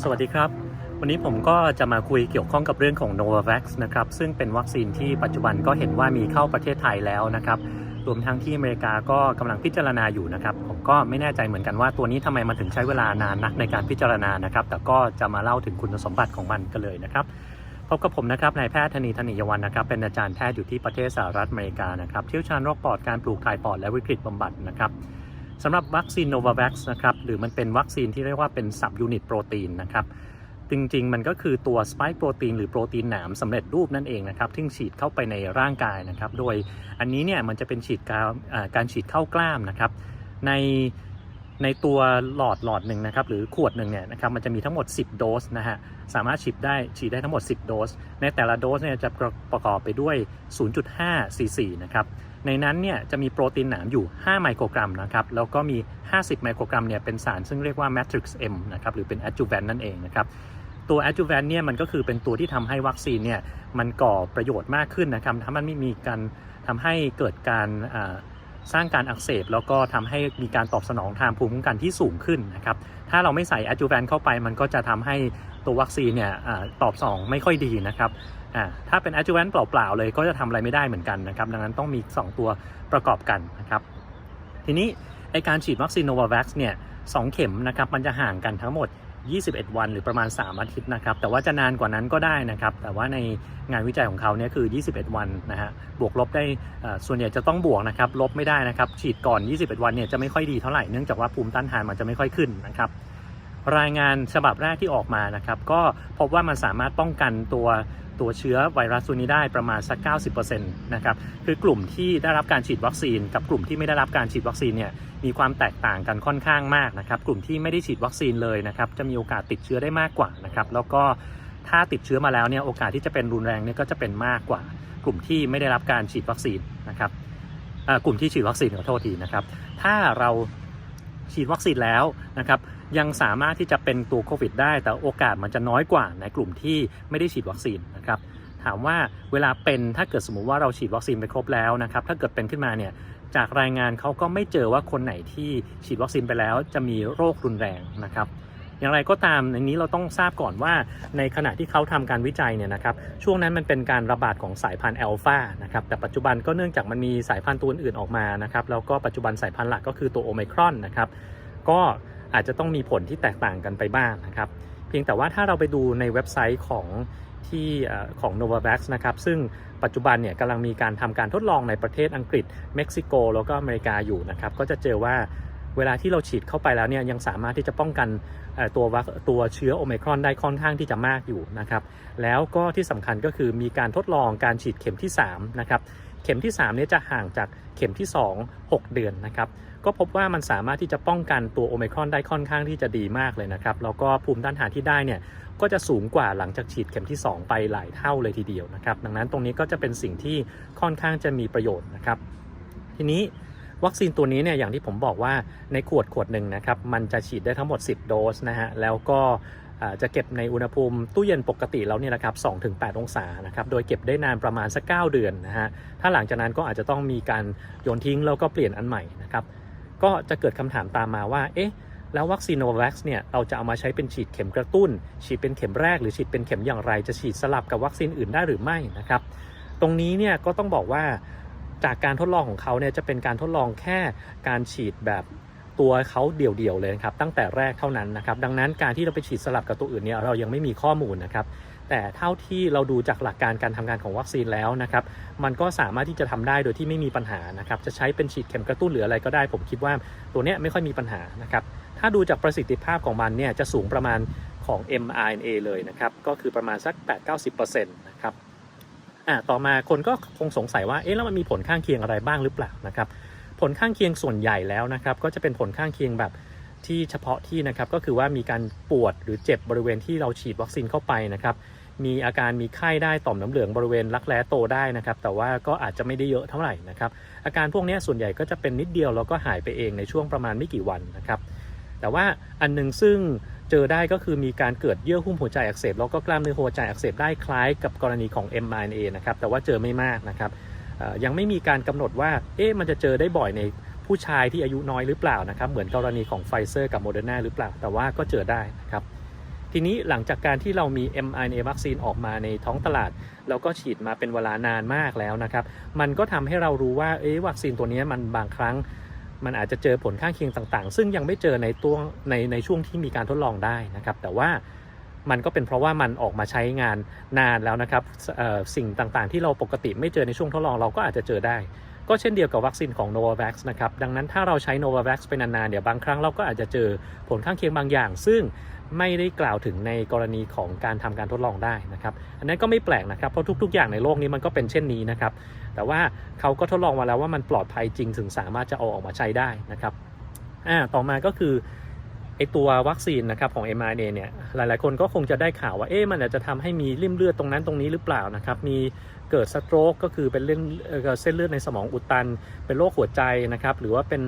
สวัสดีครับ วันนี้ผมก็จะมาคุยเกี่ยวข้องกับเรื่องของ Novavax นะครับ ซึ่งเป็นวัคซีนที่ปัจจุบันก็เห็นว่ามีเข้าประเทศไทยแล้วนะครับ รวมทั้งที่อเมริกาก็กำลังพิจารณาอยู่นะครับ ผมก็ไม่แน่ใจเหมือนกันว่าตัวนี้ทำไมมันถึงใช้เวลานานนักในการพิจารณานะครับ แต่ก็จะมาเล่าถึงคุณสมบัติของมันกันเลยนะครับพบกับผมนะครับนายแพทย์ธนีธนิยวันนะครับ เป็นอาจารย์แพทย์อยู่ที่ประเทศสหรัฐอเมริกานะครับเชี่ยวชาญโรคปอดการปลูกถ่ายปอดและวิกฤตบำบัดนะครับ สำหรับวัคซีนโนวาแว็กซ์นะครับหรือมันเป็นวัคซีนที่เรียกว่าเป็นสับยูนิตโปรตีนนะครับจริงๆ มันก็คือตัวสไปค์โปรตีนหรือโปรตีนหนามสำเร็จรูปนั่นเองนะครับที่ฉีดเข้าไปในร่างกายนะครับ โดยอันนี้เนี่ยมันจะเป็นฉีดการการฉีดเข้ากล้ามนะครับ ใน ในตัวหลอดหลอดหนึ่งนะครับหรือขวดหนึ่งเนี่ยนะครับมันจะมีทั้งหมด 10 โดสนะฮะสามารถฉีดได้ฉีดได้ทั้งหมด 10 โดส ในแต่ละโดสเนี่ยจะประกอบไปด้วย 0.5 ซีซีนะครับในนั้นเนี่ยจะมีโปรตีนหนามอยู่ 5 ไมโครกรัมนะครับแล้วก็มี 50 ไมโครกรัมเนี่ยเป็นสารซึ่งเรียกว่า matrix M นะครับหรือเป็น adjuvant นั่นเองนะครับตัว adjuvant เนี่ยมันก็คือเป็นตัวที่ทำให้วัคซีนเนี่ยมันก่อประโยชน์มากขึ้นนะครับถ้ามันไม่มีการทำให้เกิดการ สร้างการอักเสบแล้วก็ทำให้มีการตอบสนองทางภูมิคุ้มกันที่สูงขึ้นนะครับ ถ้าเราไม่ใส่ adjuvant เข้าไป มันก็จะทำให้ตัววัคซีนเนี่ยอตอบสนองไม่ค่อยดีนะครับถ้าเป็น adjuvant เปล่าๆเลยก็จะทำอะไรไม่ได้เหมือนกันนะครับ ดังนั้นต้องมี 2 ตัวประกอบกันนะครับ ทีนี้ไอการฉีดวัคซีน Novavax เนี่ยสองเข็มนะครับมันจะห่างกันทั้งหมด 21 วันหรือประมาณ 3 อาทิตย์นะครับ แต่ว่าจะนานกว่านั้นก็ได้นะครับ แต่ว่าในงานวิจัยของเขาเนี่ยคือ 21 วันนะฮะ บวกลบได้ส่วนใหญ่จะต้องบวกนะครับ ลบไม่ได้นะครับ ฉีดก่อน 21 วันเนี่ยจะไม่ค่อยดีเท่าไหร่ เนื่องจากว่าภูมิต้านทานมันจะไม่ค่อยขึ้นนะครับ รายงานฉบับแรกที่ออกมานะครับ ก็พบว่ามันสามารถป้องกันตัว ตัวเชื้อไวรัสตัวนี้ได้ประมาณสัก 90%นะครับ คือกลุ่มที่ได้รับการฉีดวัคซีน กับกลุ่มที่ไม่ได้รับการฉีดวัคซีนเนี่ยมีความแตกต่างกันค่อนข้างมากนะครับ กลุ่มที่ไม่ได้ฉีดวัคซีนเลยนะครับจะมีโอกาสติดเชื้อได้มากกว่านะครับ แล้วก็ถ้าติดเชื้อมาแล้วเนี่ยโอกาสที่จะเป็นรุนแรงเนี่ยก็จะเป็นมากกว่า กลุ่มที่ไม่ได้รับการฉีดวัคซีนนะครับกลุ่มที่ฉีดวัคซีนขอโทษทีนะครับ ถ้าเราฉีดวัคซีนแล้วนะครับ ยังสามารถที่จะเป็นตัวโควิดได้ แต่โอกาสมันจะน้อยกว่าในกลุ่มที่ไม่ได้ฉีดวัคซีนนะครับถามว่าเวลาเป็นถ้าเกิดสมมุติว่าเราฉีดวัคซีนไปครบแล้วนะครับถ้าเกิดเป็นขึ้นมาเนี่ยจากรายงานเขาก็ไม่เจอว่าคนไหนที่ฉีดวัคซีนไปแล้ว จะมีโรครุนแรงนะครับอย่างไรก็ตามในนี้เราต้องทราบก่อนว่าในขณะที่เขาทำการวิจัยเนี่ยนะครับช่วงนั้นมันเป็นการระบาดของสายพันธุ์แอลฟานะครับแต่ปัจจุบันก็เนื่องจากมันมีสายพันธุ์ตัวอื่นออกมานะครับแล้วก็ปัจจุบันสายพันธุ์หลักก็คือตัวโอไมครอนนะครับก็ อาจจะต้องมีผลที่แตกต่างกันไปบ้างนะครับ เพียงแต่ว่าถ้าเราไปดูในเว็บไซต์ของที่เอ่อของ Novavax นะครับ ซึ่งปัจจุบันเนี่ยกำลังมีการทำการทดลองในประเทศอังกฤษ เม็กซิโก แล้วก็อเมริกาอยู่นะครับ ก็จะเจอว่าเวลาที่เราฉีดเข้าไปแล้วเนี่ยยังสามารถที่จะป้องกันตัววัคตัวเชื้อโอไมครอนได้ค่อนข้างที่จะมากอยู่นะครับ แล้วก็ที่สำคัญก็คือมีการทดลองการฉีดเข็มที่3นะครับ เข็มที่3เนี่ยจะห่างจากเข็มที่ 2 6 เดือนนะครับ ก็พบว่ามันสามารถที่จะป้องกันตัวโอมครอนได้ค่อนข้างที่จะดีมากเลยนะครับ แล้วก็ภูมิต้านทานที่ได้เนี่ยก็จะสูงกว่าหลังจากฉีดเข็มที่ 2 ไปหลายเท่าเลยทีเดียวนะครับ ดังนั้นตรงนี้ก็จะเป็นสิ่งที่ค่อนข้างจะมีประโยชน์นะครับ ทีนี้วัคซีนตัวนี้เนี่ยอย่างที่ผมบอกว่าในขวดขวดหนึ่งนะครับมันจะฉีดได้ทั้งหมด 10 โดสนะฮะแล้วก็จะเก็บในอุณหภูมิตู้เย็นปกติแล้วเนี่ยนะครับ 2-8 องศานะครับ โดยเก็บได้นานประมาณสัก 9 เดือนนะฮะ ถ้าหลังจากนั้นก็อาจจะต้องมีการโยนทิ้งแล้วก็เปลี่ยนอันใหม่นะครับ ก็จะเกิดคำถามตามมาว่า เอ๊ะ แล้ววัคซีนโนวัคเนี่ย เราจะเอามาใช้เป็นฉีดเข็มกระตุ้น ฉีดเป็นเข็มแรกหรือฉีดเป็นเข็มอย่างไร จะฉีดสลับกับวัคซีนอื่นได้หรือไม่นะครับ ตรงนี้เนี่ยก็ต้องบอกว่าจากการทดลองของเขาเนี่ยจะเป็นการทดลองแค่การฉีดแบบตัวเขาเดี่ยวๆเลยครับตั้งแต่แรกเท่านั้นนะครับดังนั้นการที่เราไปฉีดสลับกับตัวอื่นเนี่ยเรายังไม่มีข้อมูลนะครับ แต่เท่าที่เราดูจากหลักการการทำงานของวัคซีนแล้วนะครับมันก็สามารถที่จะทำได้โดยที่ไม่มีปัญหานะครับจะใช้เป็นฉีดเข็มกระตุ้นหรืออะไรก็ได้ ผมคิดว่าตัวเนี้ยไม่ค่อยมีปัญหานะครับถ้าดูจากประสิทธิภาพของมันเนี่ยจะสูงประมาณของ mRNA เลยนะครับก็คือประมาณสัก 8-90%นะครับอ่าต่อมาคนก็คงสงสัยว่าเอ๊ะแล้วมันมีผลข้างเคียงอะไรบ้างหรือเปล่านะครับผลข้างเคียงส่วนใหญ่แล้วนะครับก็จะเป็นผลข้างเคียงแบบที่เฉพาะที่นะครับก็คือว่ามีการปวดหรือเจ็บบริเวณที่เราฉีดวัคซีนเข้าไปนะครับ มีอาการมีไข้ได้ต่อมน้ำเหลืองบริเวณรักแร้โตได้นะครับ แต่ว่าก็อาจจะไม่ได้เยอะเท่าไหร่นะครับ อาการพวกนี้ส่วนใหญ่ก็จะเป็นนิดเดียวแล้วก็หายไปเองในช่วงประมาณไม่กี่วันนะครับ แต่ว่าอันหนึ่งซึ่งเจอได้ก็คือมีการเกิดเยื่อหุ้มหัวใจอักเสบแล้วก็กล้ามเนื้อหัวใจอักเสบได้คล้ายกับกรณีของ mRNA นะครับ แต่ว่าเจอไม่มากนะครับยังไม่มีการกำหนดว่า เอ๊ะ มันจะเจอได้บ่อยในผู้ชายที่อายุน้อยหรือเปล่านะครับ เหมือนกรณีของไฟเซอร์กับโมเดอร์นาหรือเปล่า แต่ว่าก็เจอได้นะครับ ทีนี้หลังจากการที่เรามี mRNA วัคซีนออกมาในท้องตลาดแล้วก็ฉีดมาเป็นเวลานานมากแล้วนะครับ มันก็ทำให้เรารู้ว่าเอ๊วัคซีนตัวนี้มันบางครั้ง มันอาจจะเจอผลข้างเคียงต่างๆ ซึ่งยังไม่เจอในตัวในในช่วงที่มีการทดลองได้นะครับ แต่ว่ามันก็เป็นเพราะว่ามันออกมาใช้งานนานแล้วนะครับสิ่งต่างๆ ที่เราปกติไม่เจอในช่วงทดลองเราก็อาจจะเจอได้ ก็เช่นเดียวกับวัคซีนของ Novavax นะครับ ดังนั้นถ้าเราใช้ Novavax ไปนานๆเนี่ยวบางครั้งเราก็อาจจะเจอผลข้างเคียงบางอย่าง ซึ่ง ไม่ได้กล่าวถึงในกรณีของการทำการทดลองได้นะครับอันนั้นก็ไม่แปลกนะครับเพราะทุก ๆ อย่างในโลกนี้มันก็เป็นเช่นนี้นะครับแต่ว่าเขาก็ทดลองมาแล้วว่ามันปลอดภัยจริงถึงสามารถจะเอาออกมาใช้ได้นะครับอ่าต่อมาก็คือไอตัววัคซีนนะครับของ mRNA เนี่ยหลายๆ คนก็คงจะได้ข่าวว่าเอ๊ะมันอาจจะทำให้มีริ่มเลือดตรงนั้นตรงนี้หรือเปล่านะครับมีเกิดสโตรกก็คือเป็นเส้นเส้นเลือดในสมองอุดตัน เป็นโรคหัวใจนะครับหรือว่าเป็น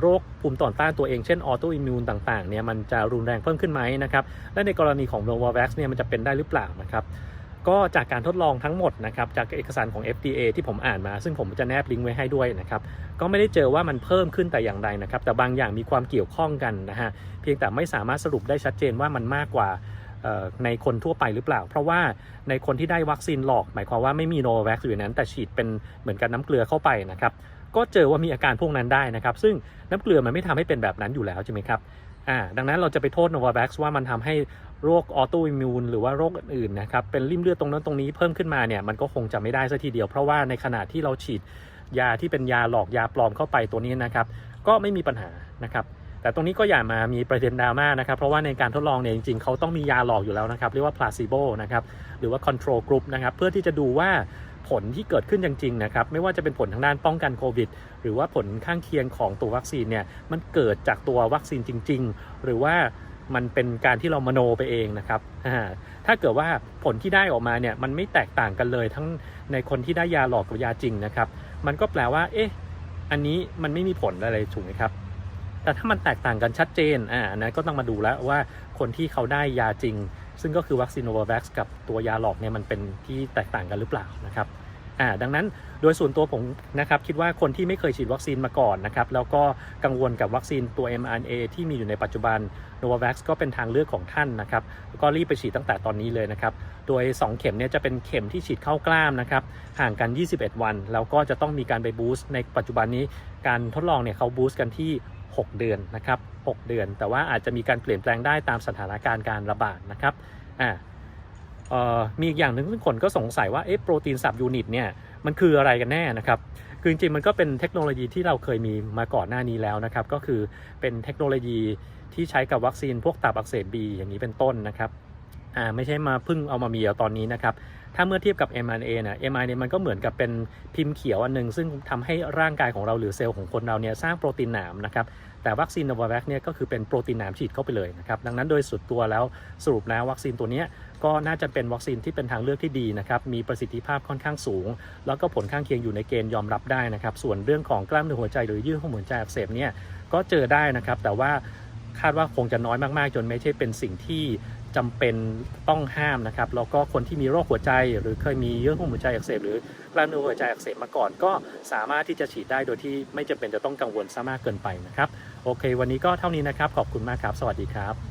โรคภูมิต่อต้านตัวเองเช่นออโตอิมมูนต่างๆเนี่ยมันจะรุนแรงเพิ่มขึ้นไหมนะครับและในกรณีของ Novavax เนี่ยมันจะเป็นได้หรือเปล่านะครับก็จากการทดลองทั้งหมดนะครับจากเอกสารของ FDA ที่ผมอ่านมา ซึ่งผมจะแนบลิงก์ไว้ให้ด้วยนะครับก็ไม่ได้เจอว่ามันเพิ่มขึ้นแต่อย่างใดนะครับแต่บางอย่างมีความเกี่ยวข้องกันนะฮะเพียงแต่ไม่สามารถสรุปได้ชัดเจนว่ามันมากกว่าในคนทั่วไปหรือเปล่า เพราะว่าในคนที่ได้วัคซีนหลอก หมายความว่าไม่มีโนแวคอยู่นั้น แต่ฉีดเป็นเหมือนกับน้ำเกลือเข้าไปนะครับ ก็เจอว่ามีอาการพวกนั้นได้นะครับ ซึ่งน้ำเกลือมันไม่ทำให้เป็นแบบนั้นอยู่แล้วใช่ไหมครับอ่าดังนั้นเราจะไปโทษ Novavax ว่ามันทำให้โรคออโตอิมมูนหรือว่าโรคอื่นๆนะครับเป็นริ่มเลือดตรงนั้นตรงนี้เพิ่มขึ้นมาเนี่ยมันก็คงจะไม่ได้ซะทีเดียว เพราะว่าในขณะที่เราฉีดยาที่เป็นยาหลอกยาปลอมเข้าไปตัวนี้นะครับ ก็ไม่มีปัญหานะครับแต่ตรงนี้ก็อย่ามามีประเด็นดราม่านะครับ เพราะว่าในการทดลองเนี่ยจริงๆ เขาต้องมียาหลอกอยู่แล้วนะครับ เรียกว่า placebo นะครับ หรือว่า control group นะครับ เพื่อที่จะดูว่า ผลที่เกิดขึ้นจริงๆนะครับไม่ว่าจะเป็นผลทางด้านป้องกันโควิด หรือว่าผลข้างเคียงของตัววัคซีนเนี่ยมันเกิดจากตัววัคซีนจริง ๆ หรือว่ามันเป็นการที่เรามโนไปเองนะครับ ถ้าเกิดว่าผลที่ได้ออกมาเนี่ยมันไม่แตกต่างกันเลย ทั้งในคนที่ได้ยาหลอกกับยาจริงนะครับ มันก็แปลว่า เอ๊ะ อันนี้มันไม่มีผลอะไรถูกไหมครับ แต่ถ้ามันแตกต่างกันชัดเจน อ่านนั้นก็ต้องมาดูแล้วว่าคนที่เขาได้ยาจริง ซึ่งก็คือวัคซีนโนวาแว็กซ์กับตัวยาหลอกเนี่ยมันเป็นที่แตกต่างกันหรือเปล่านะครับอ่าดังนั้นโดยส่วนตัวผมนะครับคิดว่าคนที่ไม่เคยฉีดวัคซีนมาก่อนนะครับแล้วก็กังวลกับวัคซีนตัว mRNA ที่มีอยู่ในปัจจุบัน Novavax ก็เป็นทางเลือกของท่านนะครับก็รีบไปฉีดตั้งแต่ตอนนี้เลยนะครับโดย 2 เข็มเนี่ยจะเป็นเข็มที่ฉีดเข้ากล้ามนะครับห่างกัน 21 วัน แล้วก็จะต้องมีการไปบูสต์ในปัจจุบันนี้การทดลองเนี่ยเขาบูสต์กันที่ 6 เดือนนะครับ 6 เดือน แต่ว่าอาจจะมีการเปลี่ยนแปลงได้ตามสถานการณ์การระบาดนะครับอ่ามีอีกอย่างหนึ่งที่คนก็สงสัยว่าเอ๊ะโปรตีนสับยูนิตเนี่ยมันคืออะไรกันแน่นะครับ คือจริงๆมันก็เป็นเทคโนโลยีที่เราเคยมีมาก่อนหน้านี้แล้วนะครับ ก็คือเป็นเทคโนโลยีที่ใช้กับวัคซีนพวกตับอักเสบบีอย่างนี้เป็นต้นนะครับ อ่าไม่ใช่มาพิ่งเอามามีเอาตอนนี้นะครับ ถ้าเมื่อเทียบกับ mRNA นะ mRNA มันก็เหมือนกับเป็นพิมพ์เขียวอันหนึงซึ่งทำให้ร่างกายของเราหรือเซลล์ของคนเราเนี่ยสร้างโปรตีนหนามนะครับ แต่วัคซีน Novavax เนี่ยก็คือเป็นโปรตีนหนามฉีดเข้าไปเลยนะครับ ดังนั้นโดยสุดตัวแล้วสรุปแล้ววัคซีนตัวนี้ก็น่าจะเป็นวัคซีนที่เป็นทางเลือกที่ดีนะครับ มีประสิทธิภาพค่อนข้างสูง แล้วก็ผลข้างเคียงอยู่ในเกณฑ์ยอมรับได้นะครับ ส่วนเรื่องของกล้ามเนื้อหัวใจหรือเยื่อหุ้มหัวใจอักเสบเนี่ยก็เจอได้นะครับ แต่ว่า คาดว่าคงจะน้อยมากๆ จนไม่ใช่เป็นสิ่งที่จำเป็นต้องห้ามนะครับ แล้วก็คนที่มีโรคหัวใจ หรือเคยมีเยื่อหุ้มหัวใจอักเสบหรือกล้ามเนื้อหัวใจอักเสบมาก่อน ก็สามารถที่จะฉีดได้โดยที่ไม่จำเป็นจะต้องกังวลซะมากเกินไปนะครับ โอเค วันนี้ก็เท่านี้นะครับ ขอบคุณมากครับ สวัสดีครับ